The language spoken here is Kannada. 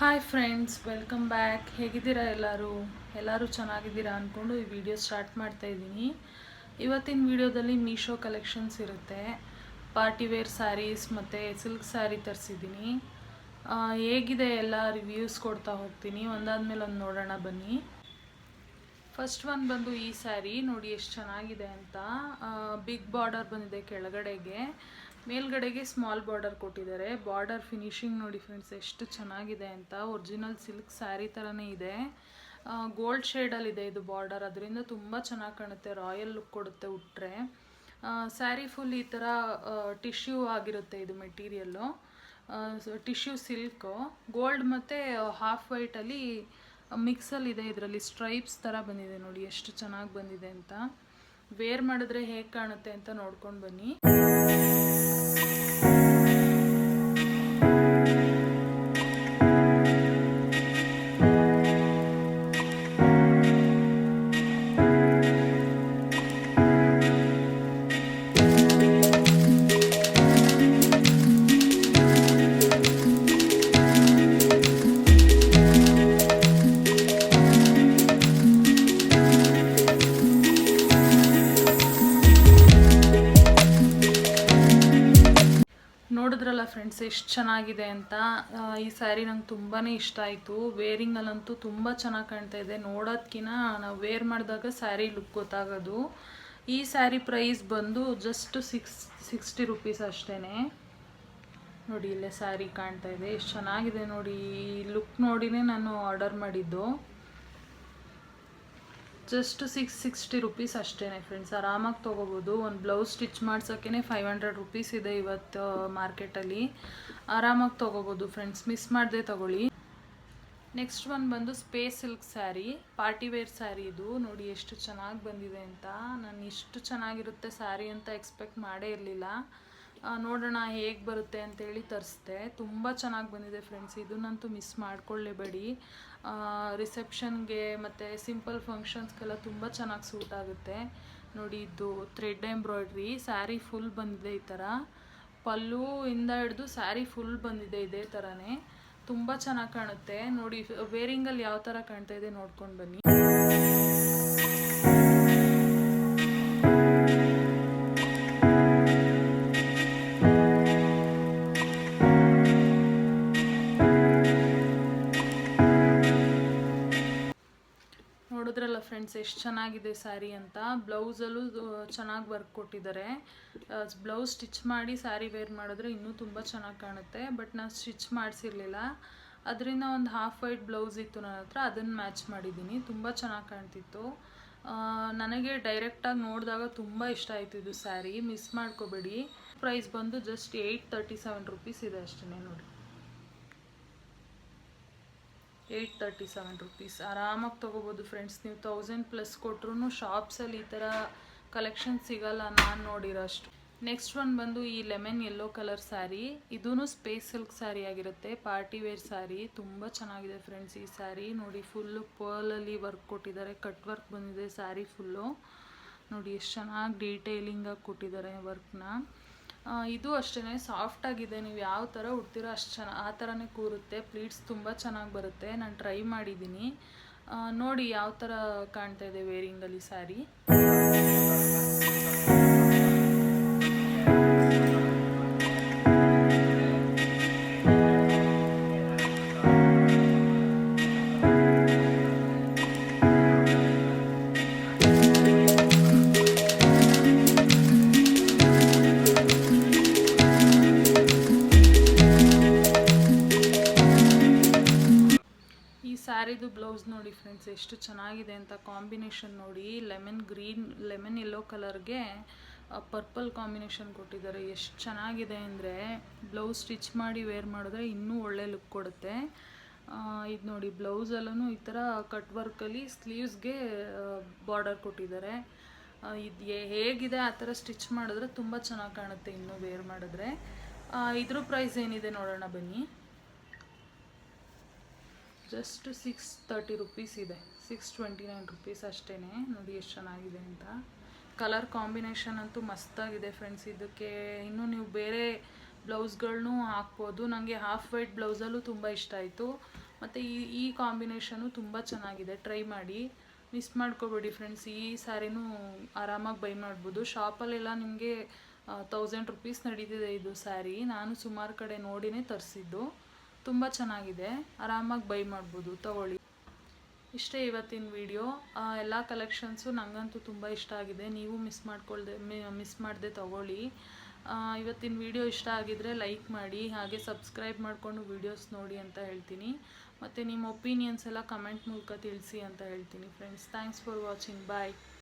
ಹಾಯ್ ಫ್ರೆಂಡ್ಸ್ ವೆಲ್ಕಮ್ ಬ್ಯಾಕ್ ಹೇಗಿದ್ದೀರಾ ಎಲ್ಲರೂ? ಎಲ್ಲರೂ ಚೆನ್ನಾಗಿದ್ದೀರಾ ಅಂದ್ಕೊಂಡು ಈ ವಿಡಿಯೋ ಸ್ಟಾರ್ಟ್ ಮಾಡ್ತಾ ಇದ್ದೀನಿ. ಇವತ್ತಿನ ವಿಡಿಯೋದಲ್ಲಿ ಮೀಶೋ ಕಲೆಕ್ಷನ್ಸ್ ಇರುತ್ತೆ. ಪಾರ್ಟಿ ವೇರ್ ಸ್ಯಾರೀಸ್ ಮತ್ತು ಸಿಲ್ಕ್ ಸ್ಯಾರಿ ತರಿಸಿದ್ದೀನಿ. ಹೇಗಿದೆ ಎಲ್ಲ ರಿವ್ಯೂಸ್ ಕೊಡ್ತಾ ಹೋಗ್ತೀನಿ. ಒಂದಾದ್ಮೇಲೆ ಒಂದು ನೋಡೋಣ ಬನ್ನಿ. ಫಸ್ಟ್ ಒನ್ ಬಂದು ಈ ಸ್ಯಾರಿ ನೋಡಿ ಎಷ್ಟು ಚೆನ್ನಾಗಿದೆ ಅಂತ. ಬಿಗ್ ಬಾರ್ಡರ್ ಬಂದಿದೆ ಕೆಳಗಡೆಗೆ. ಮೇಲ್ಗಡೆಗೆ ಸ್ಮಾಲ್ ಬಾರ್ಡರ್ ಕೊಟ್ಟಿದ್ದಾರೆ. ಬಾರ್ಡರ್ ಫಿನಿಶಿಂಗ್ ನೋಡಿ ಫ್ರೆಂಡ್ಸ್ ಎಷ್ಟು ಚೆನ್ನಾಗಿದೆ ಅಂತ. ಒರಿಜಿನಲ್ ಸಿಲ್ಕ್ ಸ್ಯಾರಿ ಥರನೇ ಇದೆ. ಗೋಲ್ಡ್ ಶೇಡಲ್ಲಿದೆ ಇದು ಬಾರ್ಡರ್ ಅದರಿಂದ ತುಂಬ ಚೆನ್ನಾಗಿ ಕಾಣುತ್ತೆ. ರಾಯಲ್ ಲುಕ್ ಕೊಡುತ್ತೆ ಉಟ್ರೆ. ಸ್ಯಾರಿ ಫುಲ್ ಈ ಥರ ಟಿಶ್ಯೂ ಆಗಿರುತ್ತೆ ಇದು ಮೆಟೀರಿಯಲ್ಲು ಟಿಶ್ಯೂ ಸಿಲ್ಕು ಗೋಲ್ಡ್ ಮತ್ತು ಹಾಫ್ ವೈಟಲ್ಲಿ ಮಿಕ್ಸಲ್ಲಿ ಇದೆ ಇದರಲ್ಲಿ. ಸ್ಟ್ರೈಪ್ಸ್ ಥರ ಬಂದಿದೆ ನೋಡಿ, ಎಷ್ಟು ಚೆನ್ನಾಗಿ ಬಂದಿದೆ ಅಂತ. ವೇರ್ ಮಾಡಿದ್ರೆ ಹೇಗೆ ಕಾಣುತ್ತೆ ಅಂತ ನೋಡ್ಕೊಂಡು ಬನ್ನಿ. ಫ್ರೆಂಡ್ಸ್ ಎಷ್ಟು ಚೆನ್ನಾಗಿದೆ ಅಂತ ಈ ಸ್ಯಾರಿ ನಂಗೆ ತುಂಬಾ ಇಷ್ಟ ಆಯಿತು. ವೇರಿಂಗಲ್ಲಂತೂ ತುಂಬ ಚೆನ್ನಾಗಿ ಕಾಣ್ತಾ ಇದೆ. ನೋಡೋದ್ಕಿಂತ ನಾವು ವೇರ್ ಮಾಡಿದಾಗ ಸ್ಯಾರಿ ಲುಕ್ ಗೊತ್ತಾಗೋದು. ಈ ಸ್ಯಾರಿ ಪ್ರೈಸ್ ಬಂದು ಜಸ್ಟ್ ಸಿಕ್ಸ್ ಸಿಕ್ಸ್ಟಿ ರುಪೀಸ್ ಅಷ್ಟೇ ನೋಡಿ ಇಲ್ಲೇ ಸ್ಯಾರಿ ಕಾಣ್ತಾ ಇದೆ. ಎಷ್ಟು ಚೆನ್ನಾಗಿದೆ ನೋಡಿ. ಈ ಲುಕ್ ನೋಡಿನೇ ನಾನು ಆರ್ಡರ್ ಮಾಡಿದ್ದು. ಜಸ್ಟ್ ಸಿಕ್ಸ್ ಸಿಕ್ಸ್ಟಿ ರುಪೀಸ್ ಅಷ್ಟೇ ಫ್ರೆಂಡ್ಸ್ ಆರಾಮಾಗಿ ತೊಗೋಬೋದು. ಒಂದು ಬ್ಲೌಸ್ ಸ್ಟಿಚ್ ಮಾಡ್ಸೋಕ್ಕೇ ಫೈವ್ ಹಂಡ್ರೆಡ್ ರುಪೀಸ್ ಇದೆ ಇವತ್ತು ಮಾರ್ಕೆಟಲ್ಲಿ. ಆರಾಮಾಗಿ ತೊಗೋಬೋದು ಫ್ರೆಂಡ್ಸ್ ಮಿಸ್ ಮಾಡದೆ ತೊಗೊಳ್ಳಿ. ನೆಕ್ಸ್ಟ್ ಒನ್ ಬಂದು space silk sari party wear sari ಇದು. ನೋಡಿ ಎಷ್ಟು ಚೆನ್ನಾಗಿ ಬಂದಿದೆ ಅಂತ. ನಾನು ಇಷ್ಟು ಚೆನ್ನಾಗಿರುತ್ತೆ ಸ್ಯಾರಿ ಅಂತ ಎಕ್ಸ್ಪೆಕ್ಟ್ ಮಾಡೇ ಇರಲಿಲ್ಲ. ನೋಡೋಣ ಹೇಗೆ ಬರುತ್ತೆ ಅಂತೇಳಿ ತರಿಸ್ದೆ. ತುಂಬ ಚೆನ್ನಾಗಿ ಬಂದಿದೆ ಫ್ರೆಂಡ್ಸ್ ಇದನ್ನಂತೂ ಮಿಸ್ ಮಾಡ್ಕೊಳ್ಳೇಬೇಡಿ. ರಿಸೆಪ್ಷನ್ಗೆ ಮತ್ತು ಸಿಂಪಲ್ ಫಂಕ್ಷನ್ಸ್ಗೆಲ್ಲ ತುಂಬ ಚೆನ್ನಾಗಿ ಸೂಟ್ ಆಗುತ್ತೆ. ನೋಡಿ, ಇದು ಥ್ರೆಡ್ ಎಂಬ್ರಾಯ್ಡ್ರಿ ಸ್ಯಾರಿ ಫುಲ್ ಬಂದಿದೆ ಈ ಥರ ಪಲ್ಲು ಇಂದ ಹಿಡ್ದು ಸ್ಯಾರಿ ಫುಲ್ ಬಂದಿದೆ ಇದೇ ಥರನೇ ತುಂಬ ಚೆನ್ನಾಗಿ ಕಾಣುತ್ತೆ. ನೋಡಿ ವೇರಿಂಗಲ್ಲಿ ಯಾವ ಥರ ಕಾಣ್ತಾ ಇದೆ ನೋಡ್ಕೊಂಡು ಬನ್ನಿ. ನೋಡಿದ್ರಲ್ಲ ಫ್ರೆಂಡ್ಸ್ ಎಷ್ಟು ಚೆನ್ನಾಗಿದೆ ಸ್ಯಾರಿ ಅಂತ. ಬ್ಲೌಸಲ್ಲೂ ಚೆನ್ನಾಗಿ ವರ್ಕ್ ಕೊಟ್ಟಿದ್ದಾರೆ. ಬ್ಲೌಸ್ ಸ್ಟಿಚ್ ಮಾಡಿ ಸ್ಯಾರಿ ವೇರ್ ಮಾಡಿದ್ರೆ ಇನ್ನೂ ತುಂಬ ಚೆನ್ನಾಗಿ ಕಾಣುತ್ತೆ ಬಟ್ ನಾನು ಸ್ಟಿಚ್ ಮಾಡಿಸಿರ್ಲಿಲ್ಲ. ಅದರಿಂದ ಒಂದು ಹಾಫ್ ವೈಟ್ ಬ್ಲೌಸ್ ಇತ್ತು ನನ್ನ ಹತ್ರ ಅದನ್ನು ಮ್ಯಾಚ್ ಮಾಡಿದ್ದೀನಿ. ತುಂಬ ಚೆನ್ನಾಗಿ ಕಾಣ್ತಿತ್ತು. ನನಗೆ ಡೈರೆಕ್ಟಾಗಿ ನೋಡಿದಾಗ ತುಂಬ ಇಷ್ಟ ಆಯಿತು ಇದು ಸ್ಯಾರಿ ಮಿಸ್ ಮಾಡ್ಕೋಬೇಡಿ. ಪ್ರೈಸ್ ಬಂದು just eight thirty seven rupees ಇದೆ ಅಷ್ಟೇ ನೋಡಿ. Eight thirty seven rupees. ಆರಾಮಾಗಿ ತೊಗೋಬೋದು ಫ್ರೆಂಡ್ಸ್ ನೀವು ತೌಸಂಡ್ ಪ್ಲಸ್ ಕೊಟ್ರು ಶಾಪ್ಸಲ್ಲಿ ಈ ಥರ ಕಲೆಕ್ಷನ್ ಸಿಗಲ್ಲ ನಾನು ನೋಡಿರೋ ಅಷ್ಟು ನೆಕ್ಸ್ಟ್ ಒನ್ ಬಂದು ಈ ಲೆಮನ್ ಯೆಲ್ಲೋ ಕಲರ್ ಸ್ಯಾರಿ ಇದೂ ಸ್ಪೇಸ್ ಸಿಲ್ಕ್ ಸ್ಯಾರಿ ಆಗಿರುತ್ತೆ. ಪಾರ್ಟಿ ವೇರ್ ಸ್ಯಾರಿ ತುಂಬ ಚೆನ್ನಾಗಿದೆ ಫ್ರೆಂಡ್ಸ್ ಈ ಸ್ಯಾರಿ ನೋಡಿ ಫುಲ್ಲು ಪರ್ಲಲ್ಲಿ ವರ್ಕ್ ಕೊಟ್ಟಿದ್ದಾರೆ. ಕಟ್ ವರ್ಕ್ ಬಂದಿದೆ ಸ್ಯಾರಿ ಫುಲ್ಲು ನೋಡಿ ಎಷ್ಟು ಚೆನ್ನಾಗಿ ಡೀಟೇಲಿಂಗಾಗಿ ಕೊಟ್ಟಿದ್ದಾರೆ ವರ್ಕ್ನ ಇದು ಅಷ್ಟೇ ಸಾಫ್ಟ್ ಆಗಿದೆ, ನೀವು ಯಾವ ಥರ ಉಡ್ತೀರೋ ಅಷ್ಟು ಚೆನ್ನ, ಆ ಥರನೇ ಕೂರುತ್ತೆ ಪ್ಲೀಟ್ಸ್ ತುಂಬ ಚೆನ್ನಾಗಿ ಬರುತ್ತೆ, ನಾನು ಟ್ರೈ ಮಾಡಿದ್ದೀನಿ ನೋಡಿ ಯಾವ ಥರ ಕಾಣ್ತಾ ಇದೆ ವೇರಿಂಗಲ್ಲಿ ಸ್ಯಾರಿ ಸ್ಯಾರಿದು ಬ್ಲೌಸ್ ನೋಡಿ ಫ್ರೆಂಡ್ಸ್ ಎಷ್ಟು ಚೆನ್ನಾಗಿದೆ ಅಂತ ಕಾಂಬಿನೇಷನ್ ನೋಡಿ ಲೆಮನ್ ಗ್ರೀನ್ ಲೆಮನ್ ಯೆಲ್ಲೋ ಕಲರ್ಗೆ ಪರ್ಪಲ್ ಕಾಂಬಿನೇಷನ್ ಕೊಟ್ಟಿದ್ದಾರೆ. ಎಷ್ಟು ಚೆನ್ನಾಗಿದೆ ಅಂದರೆ, ಬ್ಲೌಸ್ ಸ್ಟಿಚ್ ಮಾಡಿ ವೇರ್ ಮಾಡಿದ್ರೆ ಇನ್ನೂ ಒಳ್ಳೆ ಲುಕ್ ಕೊಡುತ್ತೆ. ಇದು ನೋಡಿ ಬ್ಲೌಸಲ್ಲೂ ಈ ಥರ ಕಟ್ ವರ್ಕಲ್ಲಿ ಸ್ಲೀವ್ಸ್ಗೆ ಬಾರ್ಡರ್ ಕೊಟ್ಟಿದ್ದಾರೆ. ಇದು ಹೇಗಿದೆ ಆ ಥರ ಸ್ಟಿಚ್ ಮಾಡಿದ್ರೆ ತುಂಬ ಚೆನ್ನಾಗಿ ಕಾಣುತ್ತೆ ಇನ್ನೂ ವೇರ್ ಮಾಡಿದ್ರೆ. ಇದ್ರ ಪ್ರೈಸ್ ಏನಿದೆ ನೋಡೋಣ ಬನ್ನಿ. ಜಸ್ಟ್ ಸಿಕ್ಸ್ ತರ್ಟಿ ರುಪೀಸ್ ಇದೆ. ಸಿಕ್ಸ್ ಟ್ವೆಂಟಿ ನೈನ್ ರುಪೀಸ್ ಅಷ್ಟೇ ನೋಡಿ ಎಷ್ಟು ಚೆನ್ನಾಗಿದೆ ಅಂತ. ಕಲರ್ ಕಾಂಬಿನೇಷನ್ ಅಂತೂ ಮಸ್ತಾಗಿದೆ ಫ್ರೆಂಡ್ಸ್ ಇದಕ್ಕೆ ಇನ್ನೂ ನೀವು ಬೇರೆ ಬ್ಲೌಸ್ಗಳ್ನೂ ಹಾಕ್ಬೋದು. ನನಗೆ ಹಾಫ್ ವೈಟ್ ಬ್ಲೌಸಲ್ಲೂ ತುಂಬ ಇಷ್ಟ ಆಯಿತು. ಮತ್ತು ಈ ಈ ಕಾಂಬಿನೇಷನು ತುಂಬ ಚೆನ್ನಾಗಿದೆ. ಟ್ರೈ ಮಾಡಿ. ಮಿಸ್ ಮಾಡ್ಕೋಬೇಡಿ ಫ್ರೆಂಡ್ಸ್ ಈ ಸ್ಯಾರಿನೂ ಆರಾಮಾಗಿ ಬೈ ಮಾಡ್ಬೋದು. ಶಾಪಲ್ಲೆಲ್ಲ ನಿಮಗೆ ತೌಸಂಡ್ ರುಪೀಸ್ ನಡೀತಿದೆ ಇದು ಸ್ಯಾರಿ ನಾನು ಸುಮಾರು ಕಡೆ ನೋಡಿನೇ ತರಿಸಿದ್ದು. ತುಂಬ ಚೆನ್ನಾಗಿದೆ. ಆರಾಮಾಗಿ ಬೈ ಮಾಡ್ಬೋದು, ತಗೊಳ್ಳಿ. ಇಷ್ಟೇ ಇವತ್ತಿನ ವಿಡಿಯೋ. ಎಲ್ಲ ಕಲೆಕ್ಷನ್ಸು ನನಗಂತೂ ತುಂಬ ಇಷ್ಟ ಆಗಿದೆ. ನೀವು ಮಿಸ್ ಮಾಡ್ಕೊಳ್ದೆ ಮಿಸ್ ಮಾಡದೆ ತಗೊಳ್ಳಿ. ಇವತ್ತಿನ ವಿಡಿಯೋ ಇಷ್ಟ ಆಗಿದ್ರೆ ಲೈಕ್ ಮಾಡಿ, ಹಾಗೆ ಸಬ್ಸ್ಕ್ರೈಬ್ ಮಾಡಿಕೊಂಡು ವಿಡಿಯೋಸ್ ನೋಡಿ ಅಂತ ಹೇಳ್ತೀನಿ. ಮತ್ತು ನಿಮ್ಮ ಒಪಿನಿಯನ್ಸ್ ಎಲ್ಲ ಕಮೆಂಟ್ ಮೂಲಕ ತಿಳಿಸಿ ಅಂತ ಹೇಳ್ತೀನಿ, friends. Thanks for watching. Bye.